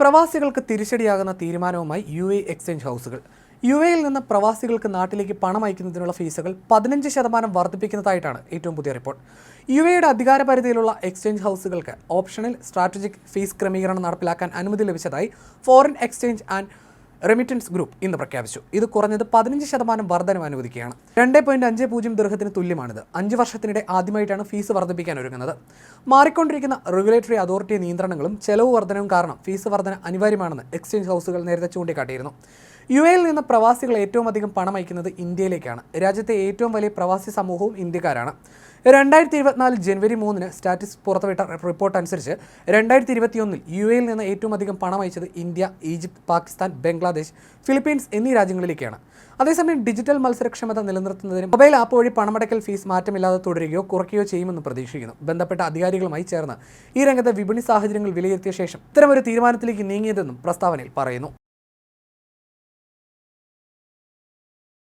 പ്രവാസികൾക്ക് തിരിച്ചടിയാകുന്ന തീരുമാനവുമായി യു എ എക്സ്ചേഞ്ച് ഹൗസുകൾ. യു എയിൽ നിന്ന് പ്രവാസികൾക്ക് നാട്ടിലേക്ക് പണം അയക്കുന്നതിനുള്ള ഫീസുകൾ പതിനഞ്ച് ശതമാനം വർദ്ധിപ്പിക്കുന്നതായിട്ടാണ് ഏറ്റവും പുതിയ റിപ്പോർട്ട്. യു എയുടെ അധികാരപരിധിയിലുള്ള എക്സ്ചേഞ്ച് ഹൗസുകൾക്ക് ഓപ്ഷണൽ സ്ട്രാറ്റജിക് ഫീസ് ക്രമീകരണം നടപ്പിലാക്കാൻ അനുമതി ലഭിച്ചതായി foreign exchange and remittance group ഇന്ന് പ്രഖ്യാപിച്ചു. ഇത് കുറഞ്ഞത് പതിനഞ്ച് ശതമാനം വർധനം അനുവദിക്കുകയാണ്. രണ്ട് പോയിന്റ് അഞ്ച് പൂജ്യം ദീർഘത്തിന് തുല്യമാണിത്. അഞ്ച് വർഷത്തിനിടെ ആദ്യമായിട്ടാണ് ഫീസ് വർദ്ധിപ്പിക്കാൻ ഒരുങ്ങുന്നത്. മാറിക്കൊണ്ടിരിക്കുന്ന റെഗുലേറ്ററി അതോറിറ്റി നിയന്ത്രണങ്ങളും ചെലവ് വർധനവും കാരണം ഫീസ് വർധന അനിവാര്യമാണെന്ന് എക്സ്ചേഞ്ച് ഹൗസുകൾ നേരത്തെ ചൂണ്ടിക്കാട്ടിയിരുന്നു. യു എയിൽ നിന്ന് പ്രവാസികൾ ഏറ്റവും അധികം പണം അയക്കുന്നത് ഇന്ത്യയിലേക്കാണ്. രാജ്യത്തെ ഏറ്റവും വലിയ പ്രവാസി സമൂഹവും ഇന്ത്യക്കാരാണ്. രണ്ടായിരത്തി ഇരുപത്തിനാല് ജനുവരി മൂന്നിന് സ്റ്റാറ്റിസ് പുറത്തുവിട്ട റിപ്പോർട്ട് അനുസരിച്ച് രണ്ടായിരത്തി ഇരുപത്തിയൊന്നിൽ യു എയിൽ നിന്ന് ഏറ്റവും അധികം പണം അയച്ചത് India Egypt Pakistan Bangladesh Philippines എന്നീ രാജ്യങ്ങളിലേക്കാണ്. അതേസമയം ഡിജിറ്റൽ മത്സരക്ഷമത നിലനിർത്തുന്നതിനും മൊബൈൽ ആപ്പ് വഴി പണമടക്കൽ ഫീസ് മാറ്റമില്ലാതെ തുടരുകയോ കുറയ്ക്കുകയോ ചെയ്യുമെന്ന് പ്രതീക്ഷിക്കുന്നു. ബന്ധപ്പെട്ട അധികാരികളുമായി ചേർന്ന് ഈ രംഗത്തെ വിപണി സാഹചര്യങ്ങൾ വിലയിരുത്തിയ ശേഷം ഇത്തരമൊരു തീരുമാനത്തിലേക്ക് നീങ്ങിയതെന്നും പ്രസ്താവനയിൽ പറയുന്നു.